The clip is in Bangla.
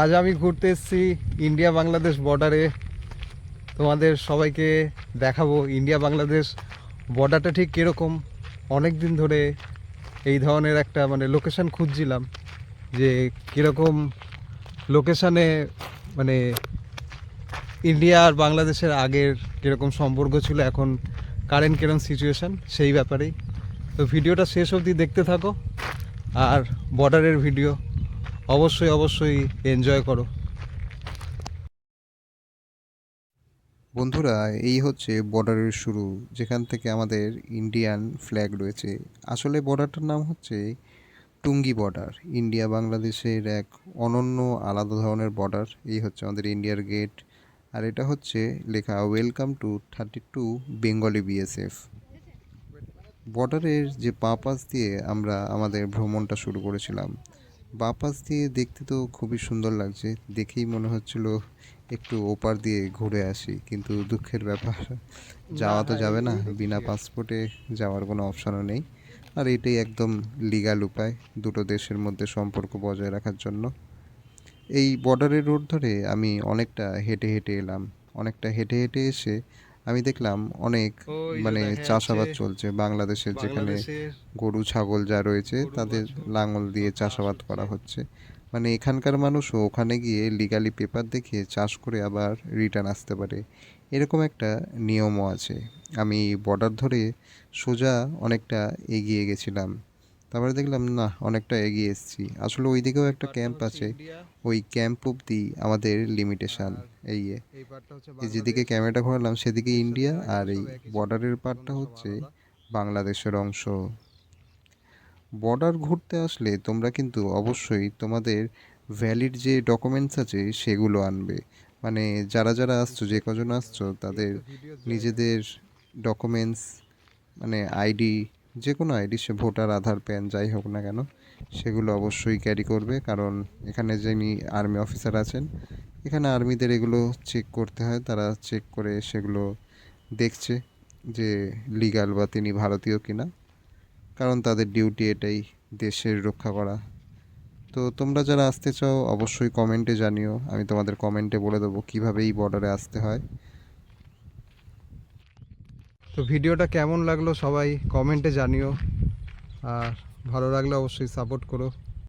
আজ আমি ঘুরতে এসেছি ইন্ডিয়া বাংলাদেশ বর্ডারে তোমাদের সবাইকে দেখাবো ইন্ডিয়া বাংলাদেশ বর্ডারটা ঠিক কীরকম। অনেক দিন ধরে এই ধরনের একটা মানে লোকেশান খুঁজছিলাম যে কীরকম লোকেশানে মানে ইন্ডিয়া আর বাংলাদেশের আগের কীরকম সম্পর্ক ছিল, এখন কারেন্ট কীরকম সিচুয়েশান সেই ব্যাপারেই। তো ভিডিওটা শেষ অবধি দেখতে থাকো। আর বর্ডারের ভিডিও অবশ্যই অবশ্যই এনজয় করো। বন্ধুরা, এই হচ্ছে বর্ডারের শুরু, যেখান থেকে আমাদের ইন্ডিয়ান ফ্ল্যাগ রয়েছে। আসলে বর্ডারটার নাম হচ্ছে টুঙ্গি বর্ডার ইন্ডিয়া, বাংলাদেশের এক অনন্য আলাদা ধরনের বর্ডার এই হচ্ছে আমাদের ইন্ডিয়ার গেট আর এটা হচ্ছে লেখা welcome to thirty two Bengali BSF বর্ডারের যে পাশ দিয়ে আমরা আমাদের ভ্রমণটা শুরু করেছিলাম বাঁ পাশ দিয়ে দেখতে তো খুবই সুন্দর লাগছে। দেখেই মনে হচ্ছিল একটু ওপার দিয়ে ঘুরে আসি কিন্তু দুঃখের ব্যাপার যাওয়া তো যাবে না। বিনা পাসপোর্টে যাওয়ার কোনো অপশনও নেই। আর এটাই একদম লিগাল উপায় দুটো দেশের মধ্যে সম্পর্ক বজায় রাখার জন্য। এই বর্ডারের রোড ধরে আমি অনেকটা হেঁটে হেঁটে এলাম। অনেকটা হেঁটে হেঁটে এসে আমি দেখলাম অনেক মানে চাষাবাদ চলছে। বাংলাদেশের যেখানে গরু ছাগল যা রয়েছে তাদের লাঙল দিয়ে চাষাবাদ করা হচ্ছে। মানে এখানকার মানুষও ওখানে গিয়ে লিগালি পেপার দেখিয়ে চাষ করে আবার রিটার্ন আসতে পারে। এরকম একটা নিয়মও আছে। আমি বর্ডার ধরে সোজা অনেকটা এগিয়ে গেছিলাম। তারপরে দেখলাম না অনেকটা এগিয়ে এসেছি। আসলে ওই দিকেও একটা ক্যাম্প আছে। ওই ক্যাম্প অবধি আমাদের লিমিটেশন এই যেদিকে ক্যামেরাটা ঘোরালাম সেদিকে ইন্ডিয়া আর এই বর্ডারের পার্টটা হচ্ছে বাংলাদেশের অংশ। বর্ডার ঘুরতে আসলে তোমরা কিন্তু অবশ্যই তোমাদের ভ্যালিড যে ডকুমেন্টস আছে সেগুলো আনবে। মানে যারা যারা আসছো যে কজন আসছো তাদের নিজেদের ডকুমেন্টস মানে আইডি যে কোনো আইডি সে ভোটার, আধার প্যান যাই হোক না কেন, সেগুলো অবশ্যই ক্যারি করবে। কারণ এখানে যিনি আর্মি অফিসার আছেন, এখানে আর্মিদের এগুলো চেক করতে হয়। তারা চেক করে সেগুলো দেখছে যে লিগাল বা তিনি ভারতীয় কিনা। কারণ তাদের ডিউটি এটাই দেশের রক্ষা করা। তো তোমরা যারা আসতে চাও, অবশ্যই কমেন্টে জানিও। আমি তোমাদের কমেন্টে বলে দেবো কীভাবে এই বর্ডারে আসতে হয়। তো ভিডিওটা কেমন লাগল সবাই কমেন্টে জানিও। আর ভালো লাগলে অবশ্যই সাপোর্ট করো।